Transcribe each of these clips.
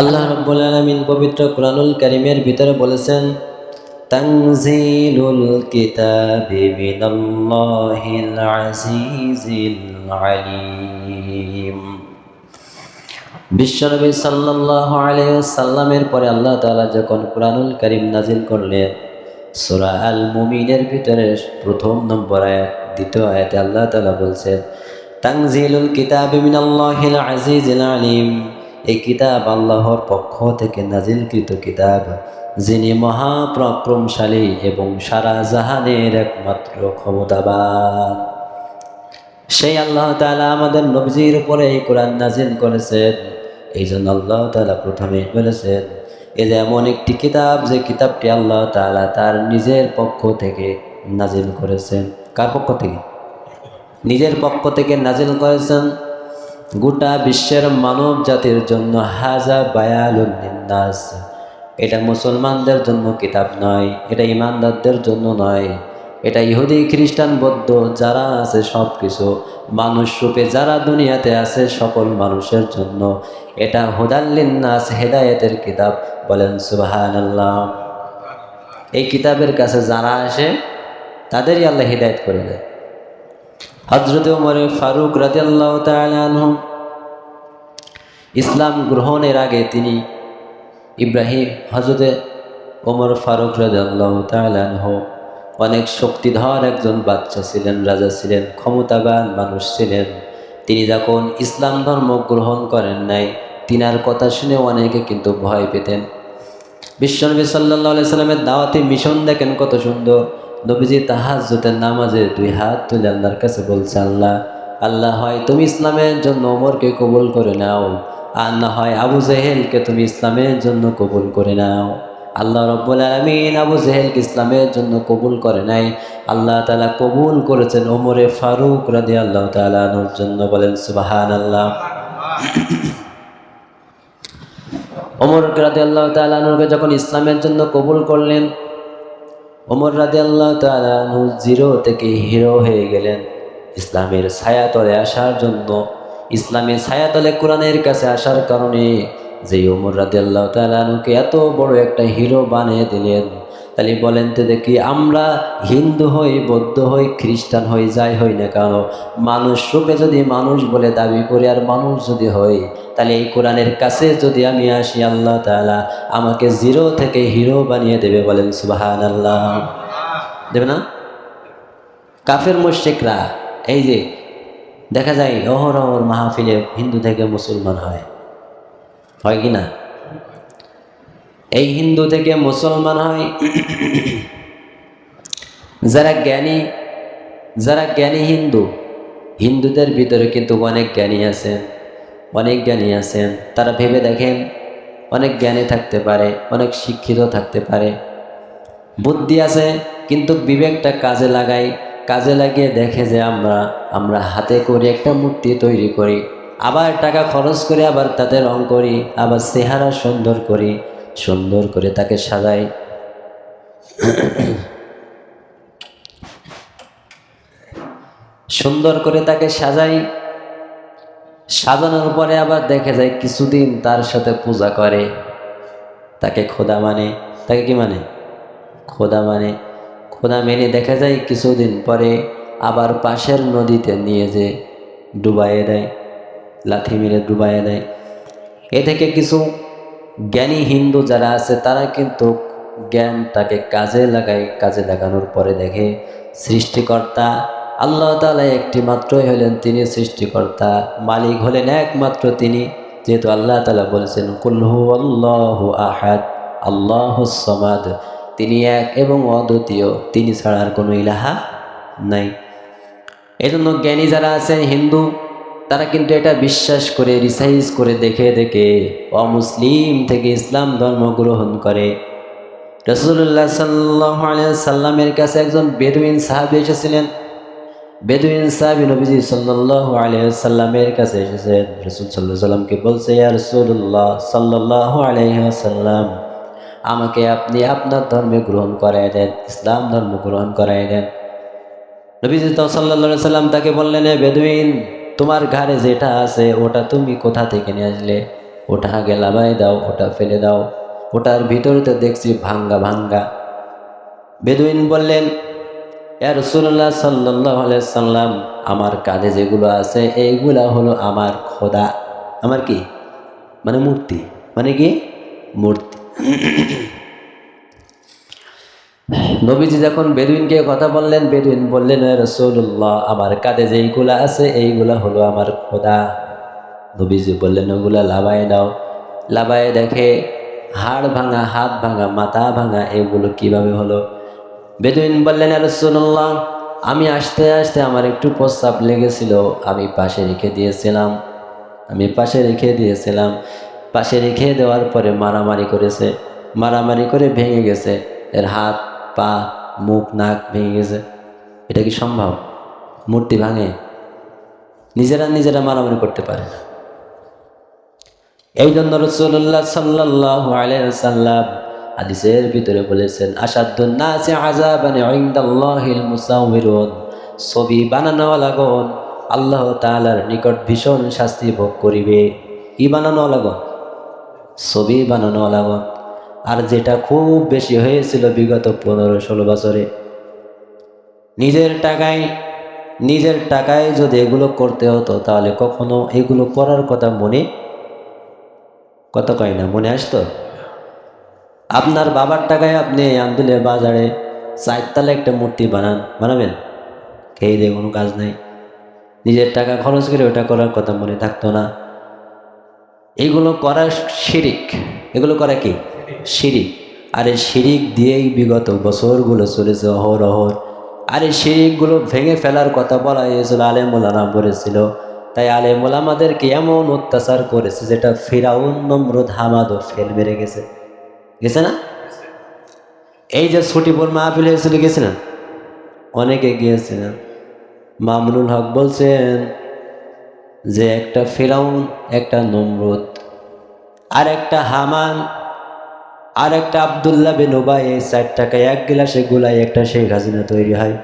আল্লাহ রব্বুল আলমিন পবিত্র কোরআনুল কারিমের ভিতরে বলেছেন, তানজিলুল কিতাবি মিনাল্লাহিল আজিজিল আলিম। বিশ্বনবী সাল্লাল্লাহু আলাইহি সাল্লামের পরে আল্লাহ তাআলা যখন কোরআনুল কারীম নাজিল করলেন, সূরা আল মুমিনের ভিতরে প্রথম নম্বর আয়াত, দ্বিতীয় আয়াতে আল্লাহ তাআলা বলছেন, তানজিলুল কিতাবি মিনাল্লাহিল আজিজিল আলিম। এই কিতাব আল্লাহর পক্ষ থেকে নাজিলকৃত কিতাব, যিনি মহাপরাক্রমশালী এবং সারা জাহানের একমাত্র ক্ষমতাবান। সেই আল্লাহ তালা আমাদের নবজির উপরে এই কোরআন নাজিল করেছেন। এই জন্য আল্লাহ তালা প্রথমে বলেছেন, এ যে এমন একটি কিতাব, যে কিতাবটি আল্লাহ তালা তার নিজের পক্ষ থেকে নাজিল করেছেন। কার পক্ষ থেকে? নিজের পক্ষ থেকে নাজিল করেছেন গোটা বিশ্বের মানব জাতির জন্য হাজা বায়ালুন্নাস এটা মুসলমানদের জন্য কিতাব নয়, এটা ইমানদারদের জন্য নয়। এটা ইহুদি, খ্রিস্টান, বৌদ্ধ, যারা আছে সব কিছু মানুষ রূপে যারা দুনিয়াতে আছে সকল মানুষের জন্য। এটা হুদাল্লিন্নাস হেদায়েতের কিতাব বলেন সুবাহান এই কিতাবের কাছে যারা আসে, তাদেরই আল্লাহ হিদায়ত করে দেয়। হজরত উমরে ফারুক রাজিয়াল্লাহ তালু ইসলাম গ্রহণের আগে তিনি ইব্রাহিম হজরতে ওমর ফারুক রাজিয়াল্লাহ তালু অনেক শক্তিধর একজন বাচ্চা ছিলেন, রাজা ছিলেন, ক্ষমতাবান মানুষ ছিলেন। তিনি যখন ইসলাম ধর্ম গ্রহণ করেন নাই, তিনার কথা শুনে অনেকে কিন্তু ভয় পেতেন। বিশ্বনবী সাল্লাহ সাল্লামের দাওয়াতি মিশন দেখেন কত সুন্দর। নবীজি তাহাজ্জুদের নামাজে দুই হাত তুলে আল্লাহর কাছে বলছে, আল্লাহ আল্লাহ হয় তুমি ইসলামের জন্য ওমরকে কবুল করে নাও, আর না হয় আবু জেহেলকে তুমি ইসলামের জন্য কবুল করে নাও। আল্লাহ রব্বুল আলমিন আবু জেহেলকে ইসলামের জন্য কবুল করে নাই। আল্লাহ তালা কবুল করেছেন ওমরে ফারুক রাদি আল্লাহ তালানোর জন্য। বলেন সুবাহান আল্লাহ ওমর রাদি আল্লাহ তালানুকে যখন ইসলামের জন্য কবুল করলেন ওমর রাজি আল্লাহ তালু জিরো থেকে হিরো হয়ে গেলেন। ইসলামের ছায়াতলে আসার জন্য। ইসলামের ছায়াতলে কোরআনের কাছে আসার কারণে যে ওমর রাজি আল্লাহ তালুকে এত বড় একটা হিরো বানিয়ে দিলেন। তাহলে বলেন তো দেখি, আমরা হিন্দু হই, বৌদ্ধ হই, খ্রিস্টান হই, যাই হই না কেন? মানুষ রূপে যদি মানুষ বলে দাবি করি আর মানুষ যদি হই, তাহলে এই কোরআনের কাছে যদি আমি আসি, আল্লাহ তালা আমাকে জিরো থেকে হিরো বানিয়ে দেবে বলেন সুবাহান আল্লাহ দেবে না? কাফের মুশ্রিকরা, এই যে, দেখা যায় অহরহর মাহফিলে হিন্দু থেকে মুসলমান হয়। হয় কি না? এই হিন্দু থেকে মুসলমান হয়। যারা জ্ঞানী যারা জ্ঞানী হিন্দু, হিন্দুদের ভিতরে কিন্তু অনেক জ্ঞানী আছেন অনেক জ্ঞানী আছেন তারা ভেবে দেখেন অনেক জ্ঞানী থাকতে পারে, অনেক শিক্ষিত থাকতে পারে। বুদ্ধি আছে, কিন্তু বিবেকটা কাজে লাগাই কাজে লাগিয়ে দেখে যে আমরা আমরা হাতে করে একটা মূর্তি তৈরি করি। আবার টাকা খরচ করে আবার তাতে রং করি, আবার চেহারা সুন্দর করি। সুন্দর করে তাকে সাজাই সুন্দর করে তাকে সাজাই সাজানোর পরে আবার দেখে যায় কিছুদিন তার সাথে পূজা করে। তাকে খোদা মানে তাকে কি মানে? খোদা মানে খোদা মেনে দেখা যায় কিছুদিন পরে আবার পাশের নদীতে নিয়ে যে ডুবাইয়ে দেয়, লাথি মেরে ডুবাইয়ে দেয়। এ থেকে কিছু জ্ঞানী হিন্দু যারা আছে, তারা কিন্তু জ্ঞানটাকে কাজে লাগায়, কাজে লাগানোর পরে দেখে সৃষ্টিকর্তা আল্লাহ তালা একটি মাত্রই হলেন, তিনি সৃষ্টিকর্তা, মালিক হলেন একমাত্র তিনি। যেহেতু আল্লাহ তালা বলেছেন কুল্হু আল্লাহ আহাদ, আল্লাহ সমাদ। তিনি এক এবং অদ্বিতীয়, তিনি ছাড়া আর কোনো ইলাহা নাই। এজন্য জ্ঞানী যারা আছেন, হিন্দু তারা কিন্তু এটা বিশ্বাস করে রিসাইজ করে দেখে দেখে অমুসলিম থেকে ইসলাম ধর্ম গ্রহণ করে। রসুল্লাহ সাল্লাহ সাল্লামের কাছে একজন বেদুইন সাহাবি এসেছিলেন। বেদুইন সাহাবি নবীজি সাল্লাহ আলিয়াল্লামের কাছে এসেছেন। রসুল সাল্লাহ সাল্লামকে বলছে, ইয়া রসুল্লাহ সাল্লাহ আলহিহাসাল্লাম আমাকে আপনি আপনার ধর্মে গ্রহণ করাই দেন, ইসলাম ধর্ম গ্রহণ করাই দেন। নবীজি সাল্লা সাল্লাম তাকে বললেন বেদুইন তোমার ঘরে যেটা আছে, ওটা তুমি কোথা থেকে নিয়ে আসলে? ওটা আগে লাভাই দাও, ওটা ফেলে দাও। ওটার ভিতরে তো দেখছি ভাঙ্গা ভাঙ্গা। বেদুইন বললেন ইয়া রসুল্লাহ সাল্লাহ সাল্লাম, আমার কাঁধে যেগুলো আছে, এইগুলা হলো আমার খোদা। আমার কি? মানে মূর্তি। মানে কি? মূর্তি। নবীজি যখন বেদুইনকে কথা বললেন, বেদুইন বললেন, "এ রসুল্লাহ আমার কাঁধে যেইগুলা আছে, এইগুলা হলো আমার খোদা। নবীজি বললেন, ওগুলা লাভায় দাও লাভায় দেখে হাড় ভাঙা, হাত ভাঙা, মাথা ভাঙা, এগুলো কীভাবে হলো? বেদুইন বললেন, "এ রসুল্লাহ আমি আসতে আসতে আমার একটু প্রস্তাব লেগেছিল, আমি পাশে রেখে দিয়েছিলাম। আমি পাশে রেখে দিয়েছিলাম। পাশে রেখে দেওয়ার পরে মারামারি করেছে। মারামারি করে ভেঙে গেছে। এর হাত পা, মুখ, নাক ভেঙে গেছে। এটা কি সম্ভব? মূর্তি ভাঙে। নিজেরা নিজেরা মারামারি করতে পারে না। এই জন্য রসুল্লাহ সাল্লাহ আলাইসাল্লাম হাদিসের ভিতরে বলেছেন আসাদুন্নাসে আজাবানে ইনদাল্লাহিল মুসাউমিরুন। ছবি বানানোওয়ালাগণ আল্লাহ তাআলার নিকট ভীষণ শাস্তি ভোগ করিবে। কি বানানোওয়ালাগণ ছবি বানানোওয়ালাগণ আর যেটা খুব বেশি হয়েছিল বিগত পনেরো ষোলো বছরে, নিজের টাকায় নিজের টাকায় যদি এগুলো করতে হতো, তাহলে কখনো এগুলো করার কথা মনে, কত কয় না, মনে আসতো? আপনার বাবার টাকায় আপনি আন্দুলে বাজারে চারতলা একটা মূর্তি বানান, বানাবেন? খেয়ে দিয়ে কোনো কাজ নাই। নিজের টাকা খরচ করে ওটা করার কথা মনে থাকতো না। এগুলো করা শিরিক। এগুলো করা কি? শিরিক। আর এই শিরিক দিয়েই বিগত বছরগুলো চলেছে অহর অহর। আর এই শিরিকগুলো ভেঙে ফেলার কথা বলা হয়েছিল আলেমুলানা বলেছিল। তাই আলেমুলামাদেরকে এমন অত্যাচার করেছে যেটা ফিরাউন নমরুদ হামাদও ফেল মেরে গেছে। গেছে না? এই যে ছুটি ছুটিপুর মাহফিল হয়েছিল, গেছে না? অনেকে গিয়েছে না। মামুনুল হক বলছেন যে একটা ফেরাউন, একটা নমরুদ, আর একটা হামান আর একটা আবদুল্লাহ বিন ওবাই এই চার টাকায় এক গিলাসে গোলাই একটা শেখ হাসিনা তৈরি হয়।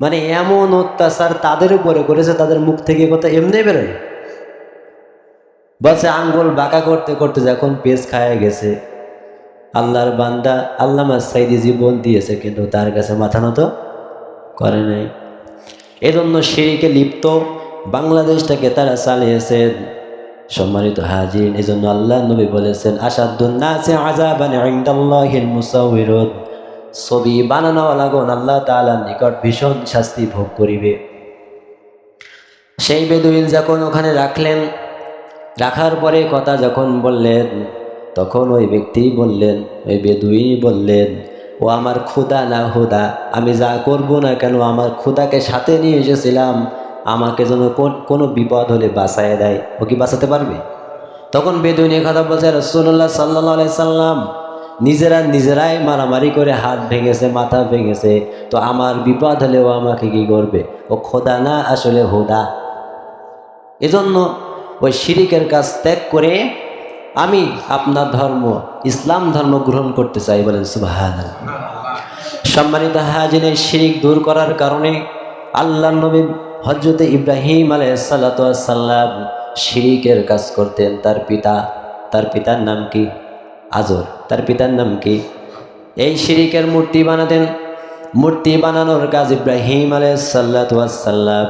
মানে এমন অত্যাচার তাদের উপরে করেছে, তাদের মুখ থেকে কথা এমনি বেরোয়। বলছে, আঙ্গুল বাঁকা করতে করতে যখন পেস খায়া গেছে, আল্লাহর বান্দা আল্লামা সাইদি জীবন দিয়েছে, কিন্তু তার কাছে মাথা নত করে নাই। এজন্য সিঁড়িকে লিপ্ত বাংলাদেশটাকে তারা চালিয়েছেন। সম্মানিত হাজির এই জন্য আল্লাহ নবী বলেছেন আসাদুন্নাসে ছবি বানানোওয়ালাগণ আল্লাহ তাআলার নিকট ভীষণ শাস্তি ভোগ করিবে। সেই বেদুইন যখন ওখানে রাখলেন, রাখার পরে কথা যখন বললেন, তখন ওই ব্যক্তি বললেন, ওই বেদুই বললেন, ও আমার ক্ষুদা না হুদা আমি যা করব না কেন, আমার ক্ষুদাকে সাথে নিয়ে এসেছিলাম আমাকে যেন কোন- বিপদ হলে বাঁচায় দেয়। ও কি বাঁচাতে পারবে? তখন বেদুইন কথা বলছে রসুল্লাহ সাল্লাহ সাল্লাম নিজেরা নিজেরাই মারামারি করে হাত ভেঙেছে, মাথা ভেঙেছে। তো আমার বিপদ হলেও আমাকে কি করবে? ও খোদা না, আসলে হোদা। এজন্য ওই শিরিকের কাজ ত্যাগ করে আমি আপনার ধর্ম, ইসলাম ধর্ম গ্রহণ করতে চাই বলেন সুবাহান সম্মানিত হাজিনের শিরিক দূর করার কারণে আল্লাহ নবী হজরতে ইব্রাহিম আলাইসাল্লাম শিরিকের কাজ করতেন। তার পিতা, তার পিতার নাম কি? আজর। তার পিতার নাম কি? এই শিরিকের মূর্তি বানাতেন। মূর্তি বানানোর কাজ ইব্রাহিম আলাইসাল্লাম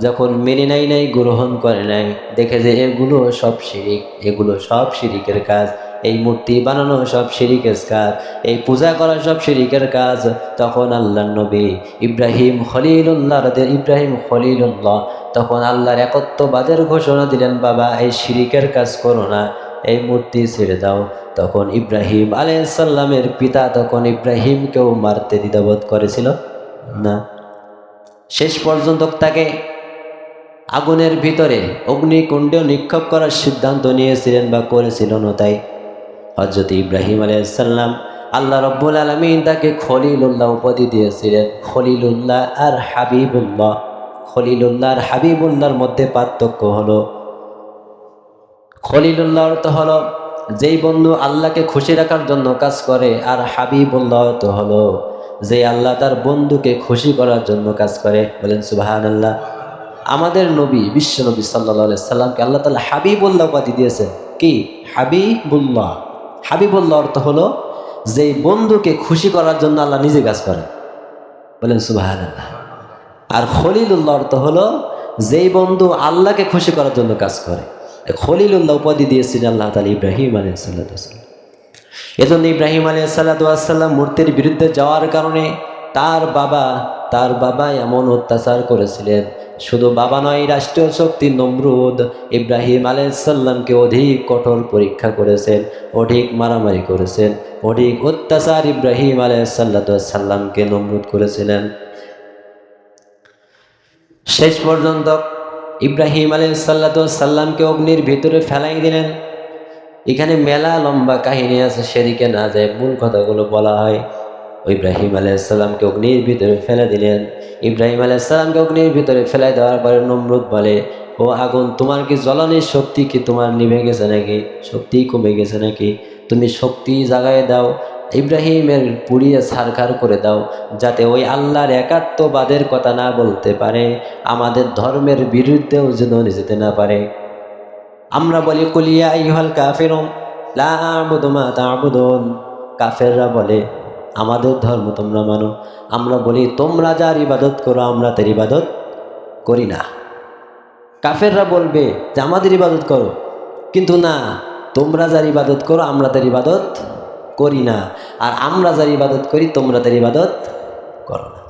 যখন মেনে নাই নাই, গ্রহণ করে নাই, দেখে যে এগুলো সব শিরিক, এগুলো সব শিরিকের কাজ। এই মূর্তি বানানো সব শিরিকের কাজ, এই পূজা করা সব শিরিকের কাজ। তখন আল্লাহ নবী ইব্রাহিম খলিলুল্লাহ ইব্রাহিম খলিলুল্লাহ, তখন আল্লাহর একত্ববাদের ঘোষণা দিলেন, বাবা, এই শিরিকের কাজ করো না, এই মূর্তি ছেড়ে দাও। তখন ইব্রাহিম আলাইসাল্লামের পিতা তখন ইব্রাহিমকেও মারতে দ্বিধাবোধ করেছিল। না। শেষ পর্যন্ত তাকে আগুনের ভিতরে অগ্নিকুণ্ডেও নিক্ষেপ করার সিদ্ধান্ত নিয়েছিলেন বা করেছিলেন তাই হজরত ইব্রাহিম আলাইসাল্লাম আল্লাহ রব্বুল আলমিন তাকে খলিলুল্লাহ উপাধি দিয়েছিলেন, খলিলুল্লাহ আর হাবিবুল্লাহ। খলিলুল্লাহ আর হাবিবুল্লাহর মধ্যে পার্থক্য হলো, খলিলুল্লাহ অর্থ হলো যেই বন্ধু আল্লাহকে খুশি রাখার জন্য কাজ করে আর হাবিবুল্লাহ অর্থ হলো যে আল্লাহ তার বন্ধুকে খুশি করার জন্য কাজ করে। বলেন সুবাহান আল্লাহ আমাদের নবী, বিশ্ব নবী সাল্লা সাল্লামকে আল্লাহ তালা হাবিবুল্লাহ উপাধি দিয়েছেন। কি? হাবিবুল্লাহ। হাবিবুল্লাহ অর্থ হলো যে বন্ধুকে খুশি করার জন্য আল্লাহ নিজে কাজ করে। বলেন সুবাহ আর খলিলুল্লাহ অর্থ হলো, যেই বন্ধু আল্লাহকে খুশি করার জন্য কাজ করে। খলিলুল্লাহ উপাধি দিয়েছিলেন আল্লাহ তালা ইব্রাহিম আলী সাল্লাম এজন্য ইব্রাহিম আলী সাল্লাম মূর্তির বিরুদ্ধে যাওয়ার কারণে তার বাবা তার বাবা এমন অত্যাচার করেছিলেন। শুধু বাবা নয়, রাষ্ট্রীয় শক্তি নমরুদ ইব্রাহিম আলাইসাল্লামকে অধিক কঠোর পরীক্ষা করেছেন, অধিক মারামারি করেছেন, অধিক অত্যাচার ইব্রাহিম আলাইসাল্লামকে নমরুদ করেছিলেন। শেষ পর্যন্ত ইব্রাহিম আলাইসাল্লামকে অগ্নির ভিতরে ফেলাই দিলেন। এখানে মেলা লম্বা কাহিনী আছে, সেদিকে না যায় মূল কথাগুলো বলা হয়। ইব্রাহিম আলাইসাল্লামকে অগ্নির ভিতরে ফেলে দিলেন। ইব্রাহিম আলাইসাল্লামকে অগ্নির ভিতরে ফেলে দেওয়ার পরে নমরুদ বলে, ও আগুন, তোমার কি জ্বলনের শক্তি কি তোমার নিভে গেছে নাকি? শক্তি কমে গেছে নাকি? তুমি শক্তি জাগায় দাও, ইব্রাহিমের পুড়িয়ে ছারখার করে দাও, যাতে ওই আল্লাহর একাত্মবাদের কথা না বলতে পারে, আমাদের ধর্মের বিরুদ্ধেও যেন যেতে না পারে। আমরা বলি কুলিয়া ইহল কাফেরম লা কাফেররা বলে আমাদের ধর্ম তোমরা মানো। আমরা বলি, তোমরা যার ইবাদত করো, আমরা তার ইবাদত করি না। কাফেররা বলবে যে, আমাদের ইবাদত করো। কিন্তু না, তোমরা যার ইবাদত করো, আমরা তার ইবাদত করি না। আর, আমরা যার ইবাদত করি, তোমরা তার ইবাদত করো না।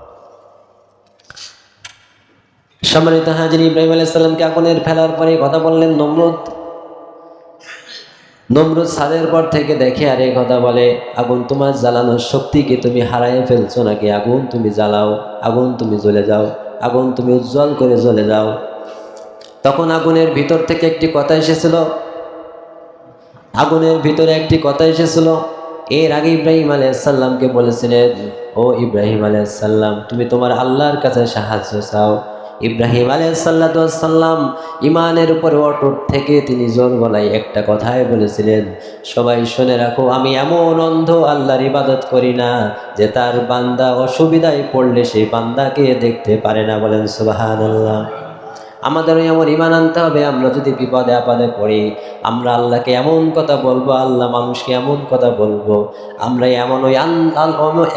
সম্মানিত হাজির ইব্রাহিম আলাইসাল্লামকে আগুনের ফেলার পরে কথা বললেন নমরুদ। নমরুদ ছাদের পর থেকে দেখে আর এই কথা বলে, আগুন তোমার জ্বালানোর শক্তিকে তুমি হারাইয়ে ফেলছো নাকি? আগুন তুমি জ্বালাও, আগুন তুমি জ্বলে যাও, আগুন তুমি উজ্জ্বল করে জ্বলে যাও। তখন আগুনের ভিতর থেকে একটি কথা এসেছিল। আগুনের ভিতরে একটি কথা এসেছিল। এর আগে ইব্রাহিম আলাইসাল্লামকে বলেছিলেন, ও ইব্রাহিম আলাইসাল্লাম তুমি তোমার আল্লাহর কাছে সাহায্য চাও। ইব্রাহিম আলাইসাল্লাম ইমানের উপরে অটুট থেকে তিনি জোর গলায় একটা কথাই বলেছিলেন, সবাই শুনে রাখো, আমি এমন অন্ধ আল্লাহর ইবাদত করি না যে তার বান্দা অসুবিধায় পড়লে সেই বান্দাকে দেখতে পারে না বলেন সুবাহান আল্লাহ আমাদেরও এমন ইমান আনতে হবে, আমরা যদি বিপদে আপদে পড়ি, আমরা আল্লাহকে এমন কথা বলব, আল্লাহ মানুষকে এমন কথা বলব, আমরা এমন ওই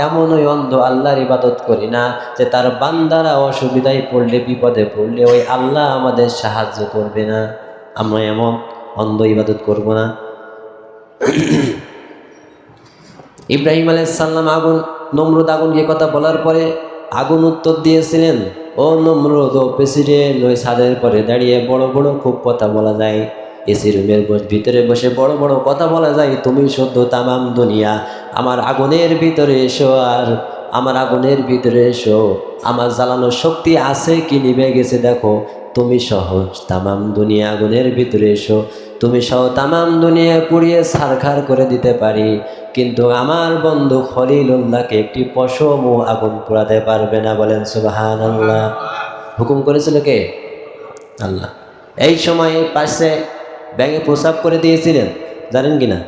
এমন ওই অন্ধ আল্লাহর ইবাদত করি না যে তার বান্দারা অসুবিধায় পড়লে, বিপদে পড়লে ওই আল্লাহ আমাদের সাহায্য করবে না। আমরা এমন অন্ধ ইবাদত করব না। ইব্রাহিম আলাইসাল্লাম আগুন, নমরুদ আগুনকে কথা বলার পরে আগুন উত্তর দিয়েছিলেন। ও নমরুদ প্রেসিডেন্ট ওই ছাদের পরে দাঁড়িয়ে বড় বড় খুব কথা বলা যায়। এসি রুমের ভিতরে বসে বড় বড় কথা বলা যায়, তুমি সদ্য তামাম দুনিয়া, আমার আগুনের ভিতরে এসো আর আমার আগুনের ভিতরে এসো। আমার জ্বালানোর শক্তি আছে কি নিভে গেছে দেখো। তুমি সহজ তামাম দুনিয়া আগুনের ভিতরে এসো। তুমি সহ তামাম দুনিয়া পুড়িয়ে সারখার করে দিতে পারি, কিন্তু আমার বন্ধু খলিলুল্লাহকে একটি পশম ও আগুন পোড়াতে পারবে না বলেন সুবাহান আল্লাহ হুকুম করেছিল কে? আল্লাহ। এই সময়ে পাশে ব্যাঙে প্রসাব করে দিয়েছিলেন, জানেন কি না?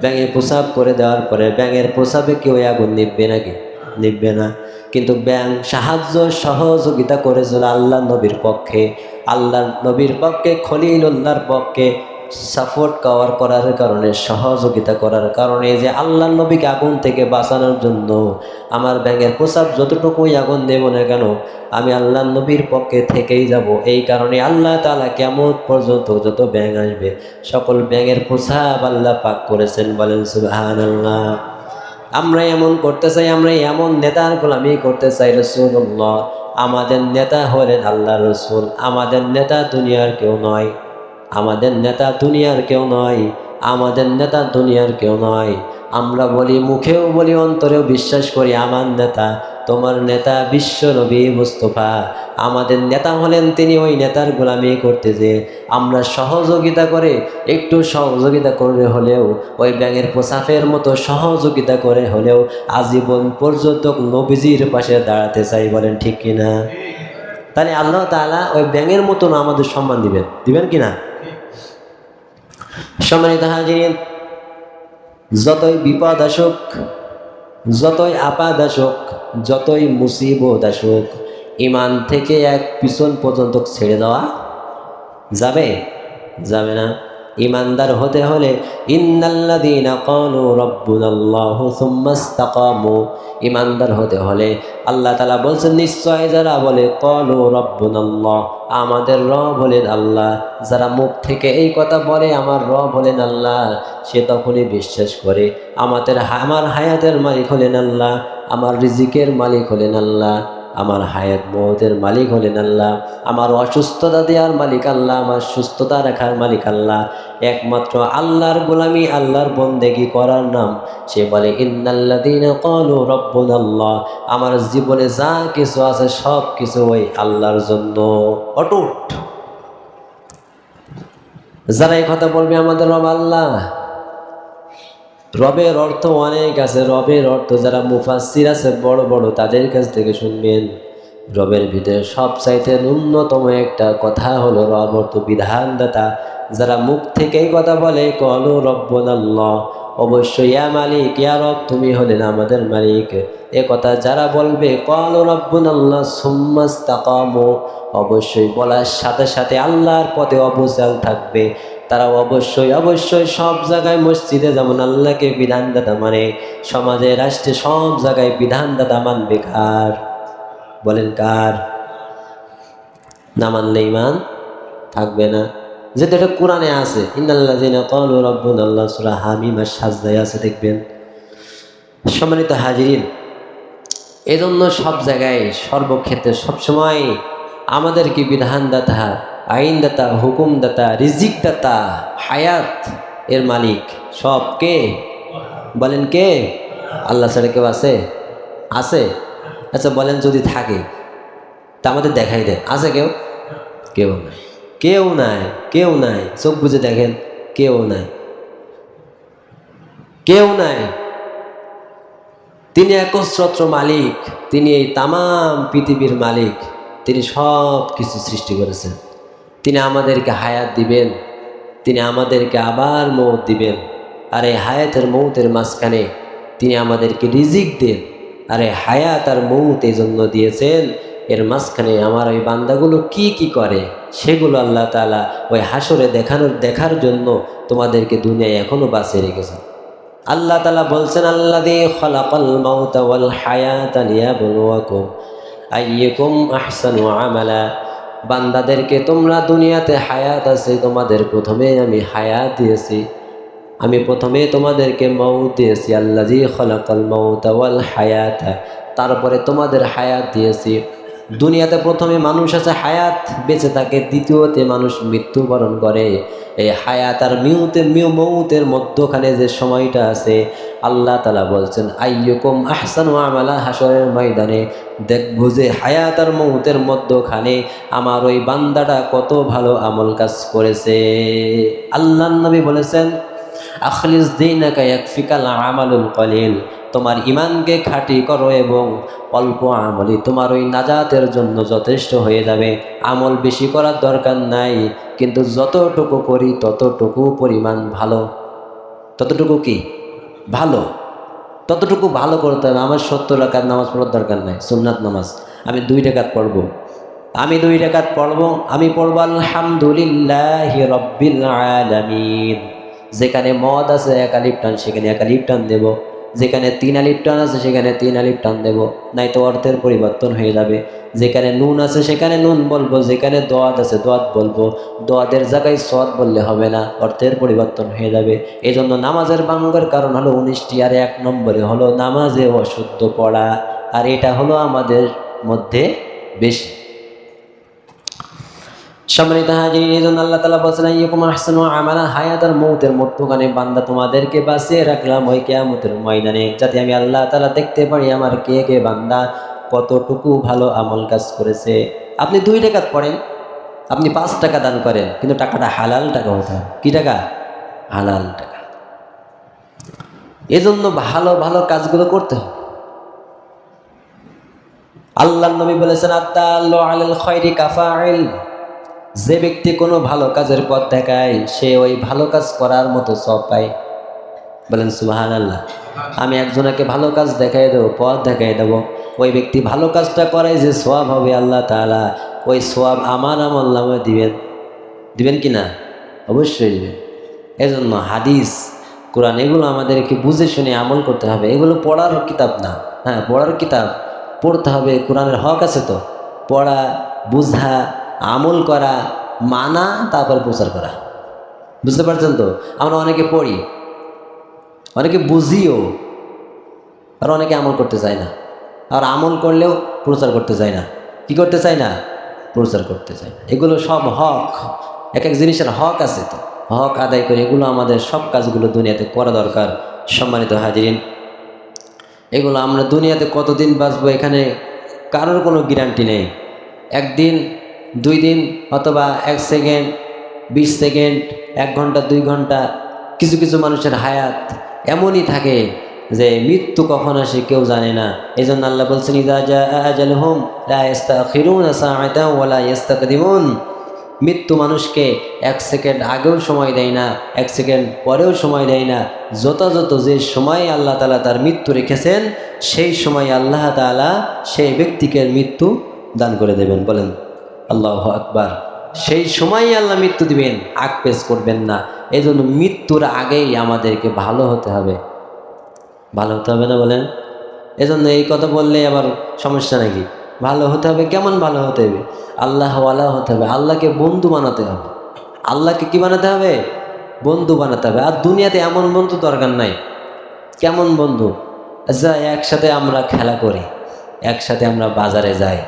ব্যাঙে প্রসাব করে দেওয়ার পরে ব্যাঙের প্রসাবে কেউ আগুন নিববে নাকি? নিববে না। কিন্তু ব্যাং সাহায্য সহযোগিতা করেছিল আল্লাহ নবীর পক্ষে। আল্লাহ নবীর পক্ষে খলিল খলিলুল্লাহর পক্ষে সাপোর্ট কভার করার কারণে, সহযোগিতা করার কারণে যে আল্লাহ নবীকে আগুন থেকে বাঁচানোর জন্য আমার ব্যাঙের প্রসাব যতটুকুই আগুন দেব না কেন, আমি আল্লাহ নবীর পক্ষে থেকেই যাব। এই কারণে আল্লাহ তালা কেমন পর্যন্ত যত ব্যাঙ আসবে, সকল ব্যাঙের প্রসাব আল্লাহ পাক করেছেন বলেন সুহান আল্লাহ আমরা এমন করতে চাই, আমরা এমন নেতার গোলামি করতে চাই রসুল্লাহ আমাদের নেতা হলেন আল্লাহ রসুল, আমাদের নেতা দুনিয়ার কেউ নয়। আমাদের নেতা দুনিয়ার কেউ নয়, আমাদের নেতা দুনিয়ার কেউ নয়। আমরা বলি, মুখেও বলি, অন্তরেও বিশ্বাস করি, আমার নেতা, তোমার নেতা বিশ্ব নবী মুস্তফা। আমাদের নেতা হলেন তিনি ওই নেতার গোলামি করতে যে আমরা সহযোগিতা করে, একটু সহযোগিতা করে হলেও, ওই ব্যাঙের পোশাফের মতো সহযোগিতা করে হলেও, আজীবন পর্যটক নবীজির পাশে দাঁড়াতে চাই, বলেন ঠিক কিনা? তাহলে আল্লাহ তালা ওই ব্যাঙের মতন আমাদের সম্মান দিবেন। দিবেন কি না সম্মানিত হাজির যতই বিপদ আসুক, যতই আপাদ আসুক, যতই মুসিবত আসুক, ইমান থেকে এক পিছন পর্যন্ত ছেড়ে দেওয়া যাবে? যাবে না। ইমানদার হতে হলে ইমানদার হতে হলে আল্লাহ তালা বলছেন, নিশ্চয় যারা বলে ক্বালু রাব্বুনাল্লাহ, আমাদের রব হলেন আল্লাহ। যারা মুখ থেকে এই কথা বলে, আমার রব হলেন আল্লাহ। সে তখনই বিশ্বাস করে, আমাদের আমার হায়াতের মালিক হলেন আল্লাহ, আমার রিজিকের মালিক হলেন আল্লাহ। আমার হায়াত মহতের মালিক হলেন আল্লাহ। আমার অসুস্থতা দেওয়ার মালিক আল্লাহ, আমার সুস্থতা রাখার মালিক আল্লাহ। একমাত্র আল্লাহর গোলামি, আল্লাহর বন্দেগি করার নাম। সে বলে ইন্নাল্লাদিন কলু রব্বুন আল্লাহ আমার জীবনে যা কিছু আছে সব কিছু ওই আল্লাহর জন্য। অটুট। যারা এই কথা বলবে আমাদের রব আল্লাহ। রবের অর্থ অনেক আছে, রবের অর্থ যারা মুফাসির আছে, বড় বড় তাদের কাছ থেকে শুনবেন। রবের ভিতরে সব চাইতে ন্যূনতম একটা কথা হলো রব অর্থ বিধানদাতা। যারা মুখ থেকেই কথা বলে, কলো রব্বন আল্লাহ অবশ্যই, ইয়া মালিক, ইয়া রব, তুমি হলেন আমাদের মালিক। এ কথা যারা বলবে, কল রব্বন আল্লাহ সুম্মাস্তাকামো অবশ্যই বলার সাথে সাথে আল্লাহর পথে অবচাল থাকবে। তারা অবশ্যই অবশ্যই সব জায়গায় মসজিদে যেমন আল্লাহকে বিধানদাতা মানে সমাজে, রাষ্ট্রে সব জায়গায় বিধান বিধানদাতা মানবে কার? বলেন কার? না মানলে ইমান থাকবে না। যেহেতু এটা কোরআনে আছে ইন্নাল্লাহ জিনা কলু রব্বুন আল্লাহ সুরা সাজদায় আছে, দেখবেন। সম্মানিত হাজিরিন, এজন্য সব জায়গায় সর্বক্ষেত্রে সবসময় আমাদেরকে বিধানদাতা আইনদাতা, হুকুমদাতা, রিজিকদাতা, হায়াত এর মালিক সব কে? বলেন কে? আল্লাহ ছাড়া কেউ আছে? আছে? আচ্ছা বলেন যদি থাকে, তা আমাদের দেখাই দেয় আছে কেউ? কেউ নাই। কেউ নাই কেউ নাই। চোখ বুঝে দেখেন, কেউ নাই। কেউ নাই। তিনি একচ্ছত্র মালিক, তিনি এই তামাম পৃথিবীর মালিক, তিনি সব কিছু সৃষ্টি করেছেন। তিনি আমাদেরকে হায়াত দিবেন, তিনি আমাদেরকে আবার মৌত দিবেন। আর এই হায়াতের মৌতের মাঝখানে তিনি আমাদেরকে রিজিক দেন। আর এই হায়াত আর মৌত এই জন্য দিয়েছেন, এর মাঝখানে আমার ওই বান্দাগুলো কি কি করে, সেগুলো আল্লাহ তালা ওই হাসরে দেখানোর, দেখার জন্য তোমাদেরকে দুনিয়ায় এখনও বাঁচিয়ে রেখেছেন। আল্লাহ তালা বলছেন আল্লাহ দিয়ে খলাকল মাউতা ওয়াল হায়াত লিয়াবলুয়াকুম আইয়ুকুম আহসানু আমালা। বান্দাদেরকে, তোমরা দুনিয়াতে হায়াত আছে, তোমাদের প্রথমে আমি হায়াত দিয়েছি। আমি প্রথমে তোমাদেরকে মৌ দিয়েছি আল্লাহ জি খলাকল মাউতা ওয়াল হায়াত। তারপরে তোমাদের হায়াত দিয়েছি। দুনিয়াতে প্রথমে মানুষ আছে হায়াত, বেঁচে থাকে দ্বিতীয়তে মানুষ মৃত্যুবরণ করে। এই হায়াত আর মিউতে, মিউ মৌতের মধ্যখানে যে সময়টা আছে, আল্লাহ তালা বলছেন, আইয়ুকুম আহসান আমালা হাসরের ময়দানে। দেখব যে হায়াত আর মৌতের মধ্যখানে আমার ওই বান্দাটা কত ভালো আমল কাজ করেছে। আল্লাহ নবী বলেছেন, আখলিস দিনাকা ইয়াকফিকাল আমালুল কলিল। তোমার ইমানকে খাঁটি করো এবং অল্প আমলই তোমার ওই নাজাতের জন্য যথেষ্ট হয়ে যাবে। আমল বেশি করার দরকার নাই, কিন্তু যতটুকু করি ততটুকু পরিমাণ ভালো। ততটুকু কি? ভালো। ততটুকু ভালো করতে হবে, আমার সত্তর রাকাত নামাজ পড়ার দরকার নাই, সুন্নাত নামাজ। আমি দুই টাকাত পড়ব। আমি দুই টাকাত পড়ব, আমি পড়ব আলহামদুলিল্লাহ রব্বিল আলামিন। যেখানে মদ আছে, এক আলিপ সেখানে এক টান দেবো। যেখানে তিন আলিপ টান আছে, সেখানে তিন আলিপ টান দেবো নাই তো অর্থের পরিবর্তন হয়ে যাবে। যেখানে নুন আছে, সেখানে নুন বলব, যেখানে দোয়াত আছে দোয়াত বলব। দোয়াতের জায়গায় সদ বললে হবে না, অর্থের পরিবর্তন হয়ে যাবে। এই জন্য নামাজের বাঙ্গের কারণ হলো উনিশটি আর এক নম্বরে হলো নামাজে অশুদ্ধ পড়া, আর এটা হলো আমাদের মধ্যে বেশি। সম্মানিত হাজির এই জন্য আল্লাহ তালা বলছেন ইয়কুম আহসানু আমালা হায়াত আর মৌতের মধ্যখানে বান্দা তোমাদেরকে বাঁচিয়ে রাখলাম ওই কেয়ামতের ময়দানে, যাতে আমি আল্লাহ তালা দেখতে পারি আমার কে কে বান্দা কতটুকু ভালো আমল কাজ করেছে। আপনি দুই টাকা পড়েন, আপনি পাঁচ টাকা দান করেন, কিন্তু টাকাটা হালাল টাকা হতে হবে। কী টাকা? হালাল টাকা। এজন্য ভালো ভালো কাজগুলো করতে হবে। আল্লাহ নবী বলেছেন আত্মা আল্লাহ আলাল খয়রি কাফা কাফাইল। যে ব্যক্তি কোনো ভালো কাজের পথ দেখায়, সে ওই ভালো কাজ করার মতো সব পায়। বলেন সুবাহান আল্লাহ আমি একজনকে ভালো কাজ দেখাই দেবো, পথ দেখাই দেবো। ওই ব্যক্তি ভালো কাজটা করে যে সোয়াব হবে আল্লাহ তালা ওই সোয়াব আমার আমল নামে দিবেন। দিবেন কি না? অবশ্যই দিবেন। এজন্য হাদিস, কোরআন, এগুলো আমাদেরকে বুঝে শুনে আমল করতে হবে। এগুলো পড়ার কিতাব না। হ্যাঁ পড়ার কিতাব। পড়তে হবে, কোরআনের হক আছে তো। পড়া, বুঝা আমল করা, মানা, তারপর প্রচার করা। বুঝতে পারছেন তো? আমরা অনেকে পড়ি, অনেকে বুঝিও, আর অনেকে আমল করতে চায় না। আর আমল করলেও প্রচার করতে চায় না। কি করতে চায় না? প্রচার করতে চায় না। এগুলো সব হক। এক এক জিনিসের হক আছে তো। হক আদায় করে এগুলো আমাদের সব কাজগুলো দুনিয়াতে করা দরকার, সম্মানিত হাজিরিন। এগুলো আমরা দুনিয়াতে কতদিন বাঁচবো এখানে কারোর কোনো গ্যারান্টি নেই। একদিন দুই দিন অথবা এক সেকেন্ড, বিশ সেকেন্ড, এক ঘণ্টা, দুই ঘণ্টা, কিছু কিছু মানুষের হায়াত এমনই থাকে যে মৃত্যু কখন আসে কেউ জানে না। এই জন্য আল্লাহ বলছেন, ইদা জা আজাল হোম ওয়ালা ইস্তাকদিমুন। মৃত্যু মানুষকে এক সেকেন্ড আগেও সময় দেয় না, এক সেকেন্ড পরেও সময় দেয় না। যথাযথ যে সময় আল্লাহ তালা তার মৃত্যু রেখেছেন, সেই সময় আল্লাহ তালা সেই ব্যক্তিকে মৃত্যু দান করে দেবেন। বলেন। আল্লাহ আকবার। সেই সময়ই আল্লাহ মৃত্যু দিবেন, আগ পেশ করবেন না। এই জন্য মৃত্যুর আগেই আমাদেরকে ভালো হতে হবে। ভালো হতে হবে না বলেন? এজন্য এই কথা বললে আবার সমস্যা নাকি? ভালো হতে হবে, কেমন ভালো হতে হবে? আল্লাহওয়ালা হতে হবে, আল্লাহকে বন্ধু বানাতে হবে। আল্লাহকে কি বানাতে হবে? বন্ধু বানাতে হবে। আর দুনিয়াতে এমন বন্ধু দরকার নাই। কেমন বন্ধু? যা একসাথে আমরা খেলা করি, একসাথে আমরা বাজারে যাই।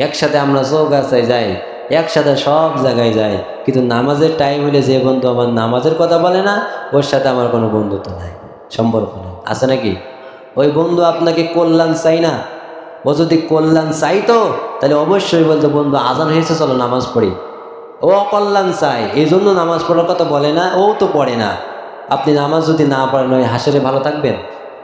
একসাথে আমরা চৌগাছায় যাই। একসাথে সব জায়গায় যাই। কিন্তু নামাজের টাইম হলে যে বন্ধু আমার নামাজের কথা বলে না, ওর সাথে আমার কোনো বন্ধুত্ব নাই, সম্পর্ক নেই। আছে নাকি? ওই বন্ধু আপনাকে কল্যাণ চাই না? ও যদি কল্যাণ চাইতো তাহলে অবশ্যই বলতো, বন্ধু, আজান হয়েছে, চলো নামাজ পড়ি। ও অকল্যাণ চাই এই জন্য নামাজ পড়ার কথা বলে না, ও তো পড়ে না। আপনি নামাজ যদি না পড়েন, ওই হাসরে ভালো থাকবেন?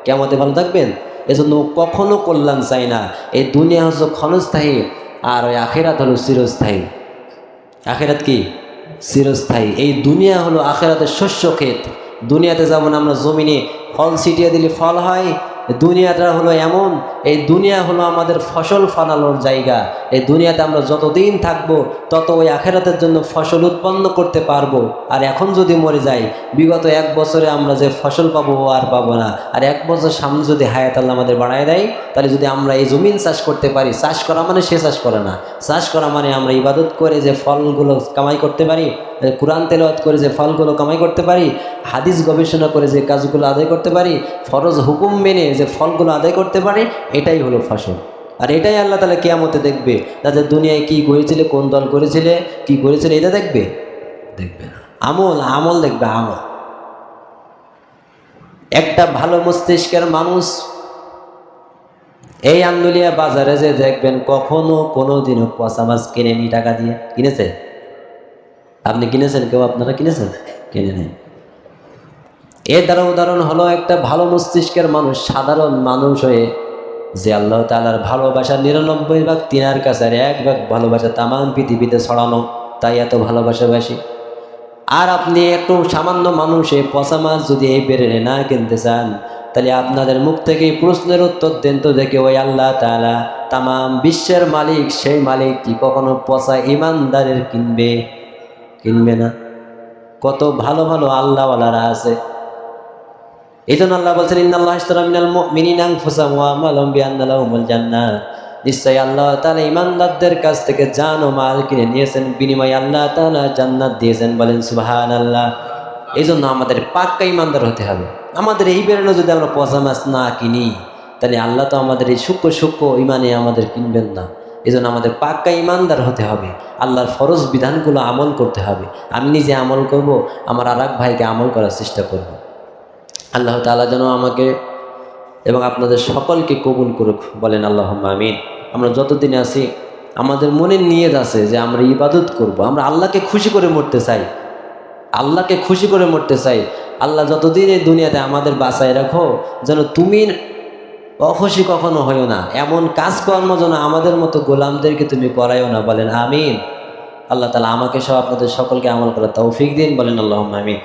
কেমতে ভালো থাকবেন? এজন্য ও কখনো কল্যাণ চাই না। এই দুনিয়া হচ্ছে ক্ষণস্থায়ী। আর ওই আখেরাত হলো চিরস্থায়ী। আখেরাত কি? চিরস্থায়ী। এই দুনিয়া হলো আখেরাতের শস্য ক্ষেত। দুনিয়াতে যেমন আমরা জমিনে ফল ছিটিয়ে দিলে ফল হয় দুনিয়াটা হলো এমন, এই দুনিয়া হলো আমাদের ফসল ফলানোর জায়গা। এই দুনিয়াতে আমরা যতদিন থাকব, তত ওই আখেরাতের জন্য ফসল উৎপন্ন করতে পারব। আর এখন যদি মরে যাই, বিগত এক বছরে আমরা যে ফসল পাবো আর পাবো না। আর এক বছর সামনে যদি হায়াত আল্লাহ আমাদের বাড়ায় দেয়, তাহলে যদি আমরা এই জমিন চাষ করতে পারি, চাষ করা মানে সে চাষ করে না। চাষ করা মানে আমরা ইবাদত করে যে ফলগুলো কামাই করতে পারি কোরআন তেলাওয়াত করে যে ফলগুলো কামাই করতে পারি, হাদিস গবেষণা করে যে কাজগুলো আদায় করতে পারি, ফরজ হুকুম মেনে যে ফলগুলো আদায় করতে পারি, এটাই হলো ফসল। আর এটাই আল্লাহ তালা কেয়ামতে দেখবে, তাদের দুনিয়ায় কি করেছিলে, কোন দল করেছিলে, কি করেছিলে, এটা দেখবে? দেখবে আমল আমল দেখবে, আমল। একটা ভালো মস্তিষ্কের মানুষ এই আন্দুলিয়া বাজারে যে দেখবেন, কখনো কোনো দিনও পচা মাছ কিনেনি টাকা দিয়ে। কিনেছে? আপনি কিনেছেন? কেউ আপনারা কিনেছেন? কিনে নেন। এর দ্বারা উদাহরণ হলো একটা ভালো মস্তিষ্কের মানুষ, সাধারণ মানুষ হয়ে যে আল্লাহ তালার ভালোবাসা নিরানব্বই ভাগ তিনার কাছে আর এক ভাগ ভালোবাসা তামাম পৃথিবীতে ছড়ানো, তাই এত ভালোবাসাবাসি। আর আপনি একটু সামান্য মানুষে পচা মাছ যদি এই বেড়ে না কিনতে চান, তাহলে আপনাদের মুখ থেকে প্রশ্নের উত্তর দেন তো দেখে ওই আল্লাহ তালা তামাম বিশ্বের মালিক, সেই মালিক কি কখনো পচা ইমানদারের কিনবে? কিনবে না। কত ভালো ভালো আল্লাহওয়ালারা আছে। এই জন্য আল্লাহ বলছেন, ইন্নাল্লাহ ইশতারা মিনাল মুমিনিনা আনফুসাহুম ওয়া আমওয়ালাহুম বিআন্না লাহুমুল জান্নাহ। নিশ্চয়ই আল্লাহ তাআলা ইমানদারদের কাছ থেকে জান ও মাল কিনে নিয়েছেন। বিনিময়ে আল্লাহ তাআলা জান্নাত দিয়েছেন বলেন, সুবহানাল্লাহ। এই জন্য আমাদের পাক্কা ইমানদার হতে হবে। আমাদের এই বেরোনো যদি আমরা পচা মাছ না কিনি, তাহলে আল্লাহ তো আমাদের এই সূক্ষ্ম সূক্ষ্ম ইমানে আমাদের কিনবেন না। এই জন্য আমাদের পাক্কা ইমানদার হতে হবে। আল্লাহর ফরজ বিধানগুলো আমল করতে হবে। আমি নিজে আমল করব, আমার আর ভাইকে আমল করার চেষ্টা করব। আল্লাহ তালা যেন আমাকে এবং আপনাদের সকলকে কবুল করুক, বলেন আল্লাহ আমিন। আমরা যতদিন আছি, আমাদের মনে নিয়ত আছে যে আমরা ইবাদত করব। আমরা আল্লাহকে খুশি করে মরতে চাই। আল্লাহকে খুশি করে মরতে চাই। আল্লাহ যতদিন এই দুনিয়াতে আমাদের বাঁচায় রাখো, যেন তুমি অখুশি কখনো হইও না। এমন কাজকর্ম যেন আমাদের মতো গোলামদেরকে তুমি করাইও না, বলেন আমিন। আল্লাহ তালা আমাকে সহ আপনাদের সকলকে আমল করার তৌফিক দিন, বলেন আল্লাহ আমিন।